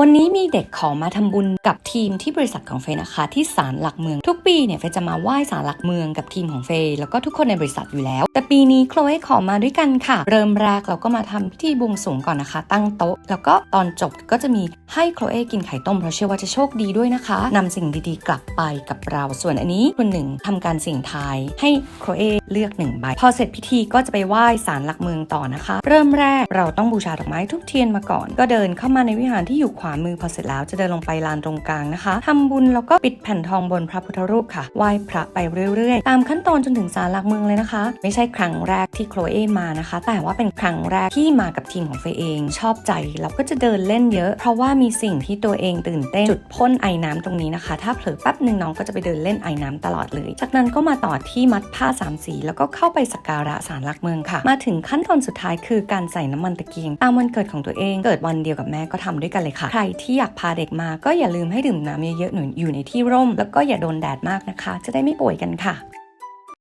วันนี้มีเด็กขอมาทำบุญกับทีมที่บริษัทของเฟยนะคะ ที่ศาลหลักเมือง ทุกปีเนี่ยเฟยจะมาไหว้ศาลหลักเมืองกับทีมของเฟยแล้วก็ทุกคนในบริษัทอยู่แล้ว แต่ปีนี้โคลเอขอมาด้วยกันค่ะ เริ่มแรกเราก็มาทำพิธีบวงสรวงก่อนนะคะ ตั้งโต๊ะ แล้วก็ตอนจบก็จะมีให้โคลเอกินไข่ต้มเพราะเชื่อว่าจะโชคดีด้วยนะคะนำสิ่งดีๆ กลับไปกับเราส่วนอันนี้คุณหนึ่งทำการสี่งทายให้โคลเอเลือกหนึ่งใบพอเสร็จพิธีก็จะไปไหว้ศาลหลักเมืองต่อนะคะ เริ่มแรกเราต้องบูชาดอกไม้ทุกเทียนมาก่อน ก็เดินเข้ามาในวิหารที่อยู่ขวามือพอเสร็จแล้วจะเดินลงไปลานตรงกลางนะคะทำบุญแล้วก็ปิดแผ่นทองบนพระพุทธรูปค่ะไหว้พระไปเรื่อยๆ ตามขั้นตอนจนถึงศาลหลักเมืองเลยนะคะ ไม่ใช่ครั้งแรกที่โคลเอมานะคะ แต่ว่าเป็นครั้งแรกที่มากับทีมของเฟยเอง ชอบใจแล้วก็จะเดินเล่นเยอะ เพราะว่ามีสิ่งที่ตัวเองตื่นเต้นจุดพ่นไอ้น้ำตรงนี้นะคะ ถ้าเผลอแป๊บหนึ่งน้องก็จะไปเดินเล่นไอ้น้ำตลอดเลย จากนั้นก็มาต่อที่มัดผ้าสามสี แล้วก็เข้าไปสักการะศาลหลักเมืองค่ะ มาถึงขั้นตอนสุดท้ายคือการใส่น้ำมันตะเกียงตามวันเกิดของตัวเองเกิดวันเดียวกับแม่ก็ทำด้วยกันเลยค่ะรที่อยากพาเด็กมาก็อย่าลืมให้ดื่มน้ำเยอะๆหนุนอยู่ในที่ร่ม แล้วก็อย่าโดนแดดมากนะคะ จะได้ไม่ป่วยกันค่ะ